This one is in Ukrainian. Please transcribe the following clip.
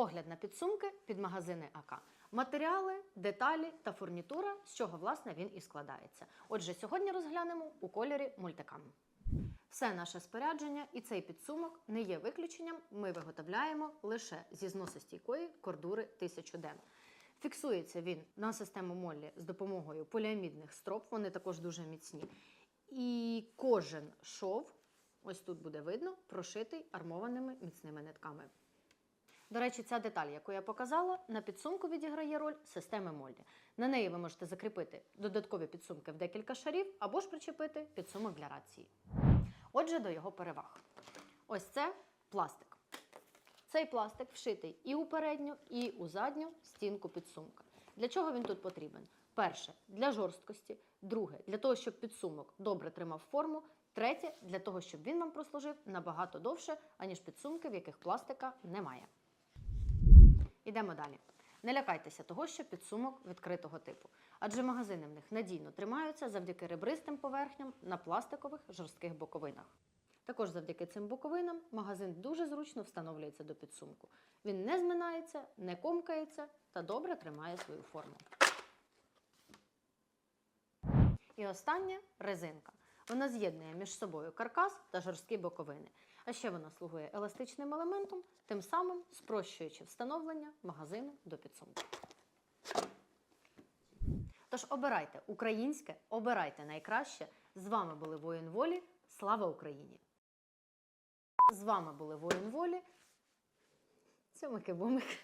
Огляд на підсумки під магазини АК. Матеріали, деталі та фурнітура, з чого власне він і складається. Отже, сьогодні розглянемо у кольорі мультикам. Все наше спорядження і цей підсумок не є виключенням. Ми виготовляємо лише зі зносостійкої кордури 1000 ден. Фіксується він на систему Моллі з допомогою поліамідних строп, вони також дуже міцні. І кожен шов, ось тут буде видно, прошитий армованими міцними нитками. До речі, ця деталь, яку я показала, на підсумку відіграє роль системи Моллі. На неї ви можете закріпити додаткові підсумки в декілька шарів або ж причепити підсумок для рації. Отже, до його переваг. Ось це пластик. Цей пластик вшитий і у передню, і у задню стінку підсумка. Для чого він тут потрібен? Перше для жорсткості, друге для того, щоб підсумок добре тримав форму. Третє для того, щоб він вам прослужив набагато довше, аніж підсумки, в яких пластика немає. Ідемо далі. Не лякайтеся того, що підсумок відкритого типу, адже магазини в них надійно тримаються завдяки ребристим поверхням на пластикових жорстких боковинах. Також завдяки цим боковинам магазин дуже зручно встановлюється до підсумку. Він не зминається, не комкається та добре тримає свою форму. І останнє резинка. Вона з'єднує між собою каркас та жорсткі боковини. А ще вона слугує еластичним елементом, тим самим спрощуючи встановлення магазину до підсумку. Тож обирайте українське, обирайте найкраще. З вами були воїн волі. Слава Україні! З вами були воїн волі. Цьомики-бумики.